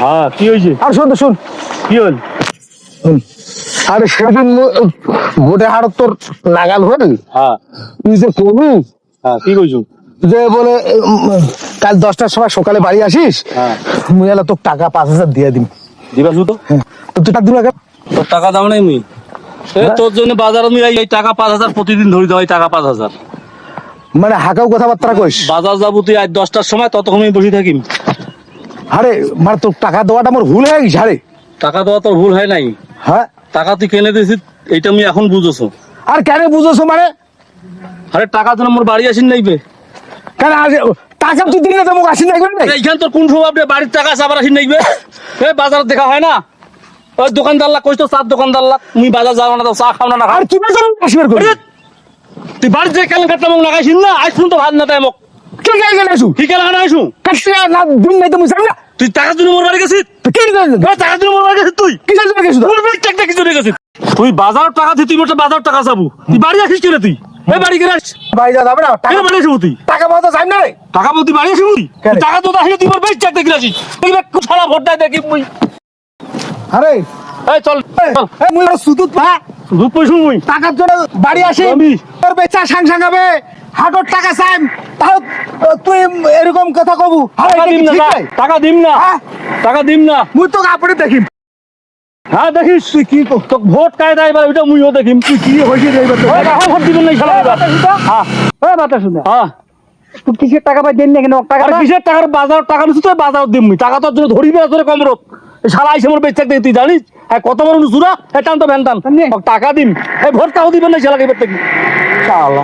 হ্যাঁ, আরে সেদিন হাড় তোর নাগাল হল হ্যাঁ। তুই যে কবি? হ্যাঁ, কি কইছু? যে বলে কাল দশটার সময় সকালে বাড়ি আসিস? মুই তোর টাকা পাঁচ হাজার দিয়ে দিম। দিবাস তো তুই টাকা দিবা তোর টাকা দাম নাই মুই? তোর জন্য বাজারে মুই এই- টাকা পাঁচ হাজার প্রতিদিন ধরি দাও এই টাকা পাঁচ হাজার। মানে হাকাও কথাবার্তা কইস। বাজার যাব তুই আজ দশটার সময় ততক্ষণ আমি বসে থাকিম আরে মানে তোর টাকা দেওয়াটা আমার ভুল হয়ে গেছে আরে। টাকা দেওয়া তোর ভুল হয় নাই? হ্যাঁ? টাকা তুই কেনে দিয়েছিস এইটা আমি এখন বুঝেছ। আর কেন বুঝোছো মানে? আরে টাকা জন্য মোর বাড়ি আসিন নাইবে কেন আজ টাকা তুই দিলি না তো মুখ আসি না এইখান তোর কোন আপনি বাড়ির টাকা আবার আসিন নাইবে বাজারে দেখা হয় না? ওই দোকানদার লাগ কইস তো চার দোকানদার লাগ মুই বাজার যাব না তো চা খাও না না। আর কি আসবার করি তুই বাড়ির যে কেন কাটলাম মোক লাগাইছিস না আজ তো ভাত না তাই মোক কি কে আসু কি কেন লাগাই আইসু না দিন নাই জানি না। তুই টাকা জন্য মোর বাড়ি গেছিস? কি টাকা জন্য মোর বাড়ি গেছিস তুই? কি জানি গেছো তো তোর বেশ টাকা কিছু গেছিস? তুই বাজার টাকা দিই তুই মোটা বাজার টাকা যাব তুই বাড়ি আসিস কেন তুই? এই বাড়ি কেন আসিস ভাই যা যাবে না? টাকা কেন বাড়ি আসিস তুই? টাকা পাওয়া যাবে না রে। টাকা বলতে বাড়ি আসিস তুই কেন? তুই টাকা তো আসলে তুই মোর টাকা দেখে আসিস। তুই সারা ভোটটাই দেখি মুই। আরে এই চল মুই সুতুত পা। দুধ পয়সু মুই। টাকার জন্য বাড়ি আসি। আমি? তোর বেচা সাং সাঙ্গাবে হাটর টাকা চাইম। তাও আহ, তুই এরকম কথা কবু। টাকা দিম না? টাকা দিম না? টাকা দিম না। মুই তো আপনি দেখিম। হ্যাঁ দেখিস। তুই কি তো ভোট কায়দা এবার ওইটা মুইও দেখিম। তুই কি হয়েছে এবার তো? ভোট দিবেন না শালা এবার। হ্যাঁ। বাতা শুনে হ্যাঁ। তুই কিসের টাকা পাই দেন না কেন টাকা আর কিসের টাকার বাজার? টাকা নিচ্ছিস তুই বাজার দিম টাকা তোর জন্য ধরিবি তোর কমরত শালা আইসে মোর থাকতে তুই জানিস? হ্যাঁ কত বড় নুসুরা? হ্যাঁ টান তো ভ্যান টান। টাকা দিন হ্যাঁ ভোট কাউ দিবেন না শালা